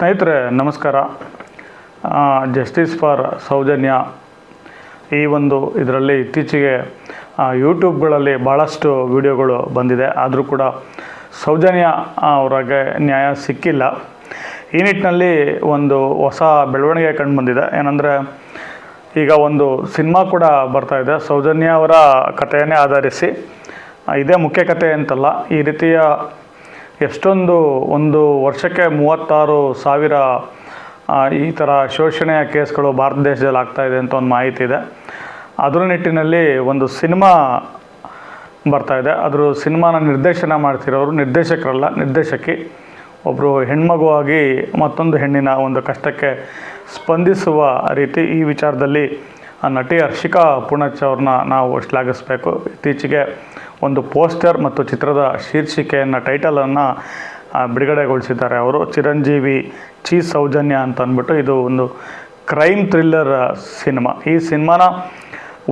ಸ್ನೇಹಿತರೆ, ನಮಸ್ಕಾರ. Justice for Soujanya ಈ ಒಂದು ಇದರಲ್ಲಿ ಇತ್ತೀಚೆಗೆ ಯೂಟ್ಯೂಬ್ಗಳಲ್ಲಿ ಭಾಳಷ್ಟು ವಿಡಿಯೋಗಳು ಬಂದಿದೆ. ಆದರೂ ಕೂಡ ಸೌಜನ್ಯ ಅವರಿಗೆ ನ್ಯಾಯ ಸಿಕ್ಕಿಲ್ಲ. ಈ ನಿಟ್ಟಿನಲ್ಲಿ ಒಂದು ಹೊಸ ಬೆಳವಣಿಗೆ ಕಂಡು ಬಂದಿದೆ. ಏನಂದರೆ, ಈಗ ಒಂದು ಸಿನಿಮಾ ಕೂಡ ಬರ್ತಾ ಇದೆ. ಸೌಜನ್ಯ ಅವರ ಕಥೆಯನ್ನೇ ಆಧರಿಸಿ. ಇದೇ ಮುಖ್ಯ ಕಥೆ ಅಂತಲ್ಲ, ಈ ರೀತಿಯ ಎಷ್ಟೊಂದು ಒಂದು ವರ್ಷಕ್ಕೆ ಮೂವತ್ತಾರು ಸಾವಿರ ಈ ಥರ ಶೋಷಣೆಯ ಕೇಸ್ಗಳು ಭಾರತ ದೇಶದಲ್ಲಿ ಆಗ್ತಾ ಇದೆ ಅಂತ ಒಂದು ಮಾಹಿತಿ ಇದೆ. ಅದರ ನಿಟ್ಟಿನಲ್ಲಿ ಒಂದು ಸಿನಿಮಾ ಬರ್ತಾ ಇದೆ. ಅದ್ರ ಸಿನಿಮಾನ ನಿರ್ದೇಶನ ಮಾಡ್ತಿರೋರು ನಿರ್ದೇಶಕರಲ್ಲ, ನಿರ್ದೇಶಕಿ. ಒಬ್ಬರು ಹೆಣ್ಮಗುವಾಗಿ ಮತ್ತೊಂದು ಹೆಣ್ಣಿನ ಒಂದು ಕಷ್ಟಕ್ಕೆ ಸ್ಪಂದಿಸುವ ರೀತಿ ಈ ವಿಚಾರದಲ್ಲಿ ನಟಿ ಹರ್ಷಿಕಾ ಪೂಣಚ್ಚ ಅವ್ರನ್ನ ನಾವು ಶ್ಲಾಘಿಸಬೇಕು. ಇತ್ತೀಚೆಗೆ ಒಂದು ಪೋಸ್ಟರ್ ಮತ್ತು ಚಿತ್ರದ ಶೀರ್ಷಿಕೆಯನ್ನು ಟೈಟಲನ್ನು ಬಿಡುಗಡೆಗೊಳಿಸಿದ್ದಾರೆ. ಅವರು ಚಿರಂಜೀವಿ ಚೀ ಸೌಜನ್ಯ ಅಂತ ಅಂದ್ಬಿಟ್ಟು ಇದು ಒಂದು ಕ್ರೈಮ್ ಥ್ರಿಲ್ಲರ್ ಸಿನಿಮಾ. ಈ ಸಿನಿಮಾನ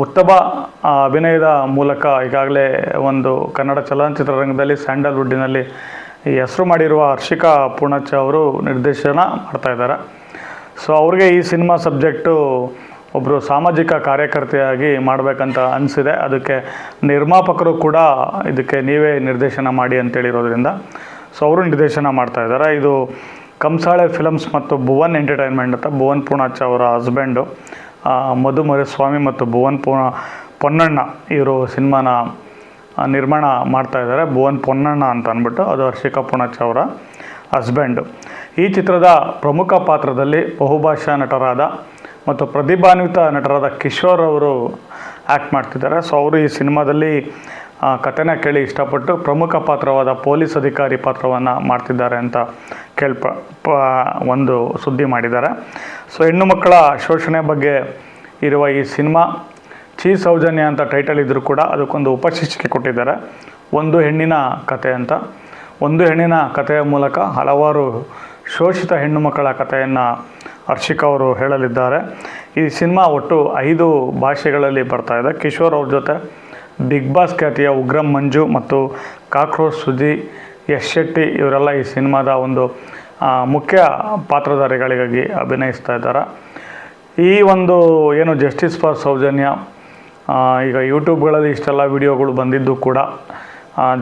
ಉತ್ತಮ ಅಭಿನಯದ ಮೂಲಕ ಈಗಾಗಲೇ ಒಂದು ಕನ್ನಡ ಚಲನಚಿತ್ರರಂಗದಲ್ಲಿ ಸ್ಯಾಂಡಲ್ವುಡ್ಡಿನಲ್ಲಿ ಹೆಸರು ಮಾಡಿರುವ ಹರ್ಷಿಕಾ ಪೂರ್ಣಚ್ಚ ಅವರು ನಿರ್ದೇಶನ ಮಾಡ್ತಾಯಿದ್ದಾರೆ ಸೊ ಅವ್ರಿಗೆ ಈ ಸಿನಿಮಾ ಸಬ್ಜೆಕ್ಟು ಒಬ್ಬರು ಸಾಮಾಜಿಕ ಕಾರ್ಯಕರ್ತೆಯಾಗಿ ಮಾಡಬೇಕಂತ ಅನಿಸಿದೆ. ಅದಕ್ಕೆ ನಿರ್ಮಾಪಕರು ಕೂಡ ಇದಕ್ಕೆ ನೀವೇ ನಿರ್ದೇಶನ ಮಾಡಿ ಅಂತೇಳಿರೋದ್ರಿಂದ ಸೊ ಅವರು ನಿರ್ದೇಶನ ಮಾಡ್ತಾ ಇದ್ದಾರೆ. ಇದು ಕಂಸಾಳೆ ಫಿಲಮ್ಸ್ ಮತ್ತು ಭುವನ್ ಎಂಟರ್ಟೈನ್ಮೆಂಟ್ ಅಂತ ಭುವನ್ ಪೂರ್ಣಾಚ ಅವರ ಹಸ್ಬೆಂಡು ಮಧು ಮರಿಸ್ವಾಮಿ ಮತ್ತು ಭುವನ್ ಪೂರ್ಣ, ಪೊನ್ನಣ್ಣ ಇವರು ಸಿನಿಮಾನ ನಿರ್ಮಾಣ ಮಾಡ್ತಾ ಇದ್ದಾರೆ. ಭುವನ್ ಪೊನ್ನಣ್ಣ ಅಂತ ಅಂದ್ಬಿಟ್ಟು ಅದು ಹರ್ಷಿಕಾ ಪೂರ್ಣಾಚ ಅವರ ಹಸ್ಬೆಂಡು ಈ ಚಿತ್ರದ ಪ್ರಮುಖ ಪಾತ್ರದಲ್ಲಿ ಬಹುಭಾಷಾ ನಟರಾದ ಮತ್ತು ಪ್ರತಿಭಾನ್ವಿತ ನಟರಾದ ಕಿಶೋರ್ ಅವರು ಆ್ಯಕ್ಟ್ ಮಾಡ್ತಿದ್ದಾರೆ. ಸೊ, ಅವರು ಈ ಸಿನಿಮಾದಲ್ಲಿ ಕಥೆನ ಕೇಳಿ ಇಷ್ಟಪಟ್ಟು ಪ್ರಮುಖ ಪಾತ್ರವಾದ ಪೊಲೀಸ್ ಅಧಿಕಾರಿ ಪಾತ್ರವನ್ನು ಮಾಡ್ತಿದ್ದಾರೆ ಅಂತ ಕೇಳ್ಪ ಒಂದು ಸುದ್ದಿ ಮಾಡಿದ್ದಾರೆ. ಸೊ, ಹೆಣ್ಣು ಮಕ್ಕಳ ಶೋಷಣೆ ಬಗ್ಗೆ ಇರುವ ಈ ಸಿನಿಮಾ, ಚೀ ಸೌಜನ್ಯ ಅಂತ ಟೈಟಲ್ ಇದ್ದರೂ ಕೂಡ ಅದಕ್ಕೊಂದು ಉಪಶೀರ್ಷಿಕೆ ಕೊಟ್ಟಿದ್ದಾರೆ. ಒಂದು ಹೆಣ್ಣಿನ ಕತೆ ಅಂತ. ಒಂದು ಹೆಣ್ಣಿನ ಕಥೆಯ ಮೂಲಕ ಹಲವಾರು ಶೋಷಿತ ಹೆಣ್ಣು ಮಕ್ಕಳ ಕಥೆಯನ್ನು ಹರ್ಷಿಕಾ ಅವರು ಹೇಳಲಿದ್ದಾರೆ. ಈ ಸಿನಿಮಾ ಒಟ್ಟು ಐದು ಭಾಷೆಗಳಲ್ಲಿ ಬರ್ತಾ ಇದೆ. ಕಿಶೋರ್ ಅವ್ರ ಜೊತೆ ಬಿಗ್ ಬಾಸ್ ಖ್ಯಾತಿಯ ಉಗ್ರಂ ಮಂಜು ಮತ್ತು ಕಾಕ್ರೋಚ್ ಸುಜಿ, ಯಶ್ ಶೆಟ್ಟಿ ಇವರೆಲ್ಲ ಈ ಸಿನಿಮಾದ ಒಂದು ಮುಖ್ಯ ಪಾತ್ರಧಾರಿಗಳಿಗಾಗಿ ಅಭಿನಯಿಸ್ತಾ ಇದ್ದಾರೆ. ಈ ಒಂದು ಏನು ಜಸ್ಟಿಸ್ ಫಾರ್ ಸೌಜನ್ಯ ಈಗ ಯೂಟ್ಯೂಬ್ಗಳಲ್ಲಿ ಇಷ್ಟೆಲ್ಲ ವಿಡಿಯೋಗಳು ಬಂದಿದ್ದು ಕೂಡ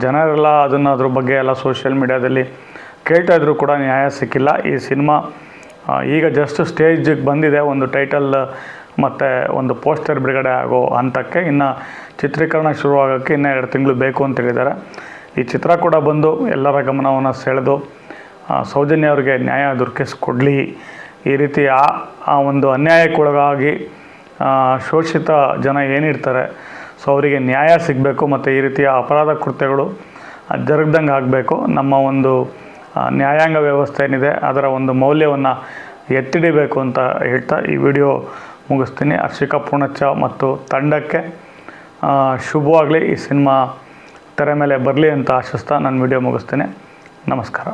ಜನರೆಲ್ಲ ಅದನ್ನು ಅದ್ರ ಬಗ್ಗೆ ಎಲ್ಲ ಸೋಷಿಯಲ್ ಮೀಡ್ಯಾದಲ್ಲಿ ಕೇಳ್ತಾ ಇದ್ರು ಕೂಡ ನ್ಯಾಯ ಸಿಕ್ಕಿಲ್ಲ. ಈ ಸಿನಿಮಾ ಈಗ ಜಸ್ಟ್ ಸ್ಟೇಜಿಗೆ ಬಂದಿದೆ ಒಂದು ಟೈಟಲ್ ಮತ್ತು ಒಂದು ಪೋಸ್ಟರ್ ಬಿಡುಗಡೆ ಆಗೋ ಹಂತಕ್ಕೆ. ಇನ್ನು ಚಿತ್ರೀಕರಣ ಶುರುವಾಗೋಕ್ಕೆ ಇನ್ನೂ ಎರಡು ತಿಂಗಳು ಬೇಕು ಅಂತ ಹೇಳಿದ್ದಾರೆ. ಈ ಚಿತ್ರ ಕೂಡ ಬಂದು ಎಲ್ಲರ ಗಮನವನ್ನು ಸೆಳೆದು ಸೌಜನ್ಯ ಅವರಿಗೆ ನ್ಯಾಯ ದೊರಕಿಸ್ಕೊಡ್ಲಿ. ಈ ರೀತಿ ಆ ಆ ಒಂದು ಅನ್ಯಾಯಕ್ಕೊಳಗಾಗಿ ಶೋಷಿತ ಜನ ಏನಿರ್ತಾರೆ, ಸೊ ಅವರಿಗೆ ನ್ಯಾಯ ಸಿಗಬೇಕು. ಮತ್ತು ಈ ರೀತಿಯ ಅಪರಾಧ ಕೃತ್ಯಗಳು ಜರುಗ್ದಂಗೆ ಆಗಬೇಕು ನಮ್ಮ ಒಂದು ನ್ಯಾಯಾಂಗ ವ್ಯವಸ್ಥೆ ಏನಿದೆ, ಅದರ ಒಂದು ಮೌಲ್ಯವನ್ನು ಎತ್ತಿಡಿಬೇಕು ಅಂತ ಹೇಳ್ತಾ ಈ ವಿಡಿಯೋ ಮುಗಿಸ್ತೀನಿ. ಹರ್ಷಿಕಾ ಪೂರ್ಣಚ್ಚ ಮತ್ತು ತಂಡಕ್ಕೆ ಶುಭವಾಗಲಿ. ಈ ಸಿನಿಮಾ ತೆರೆ ಮೇಲೆ ಬರಲಿ ಅಂತ ಆಶಿಸ್ತಾ ನಾನು ವಿಡಿಯೋ ಮುಗಿಸ್ತೀನಿ. ನಮಸ್ಕಾರ.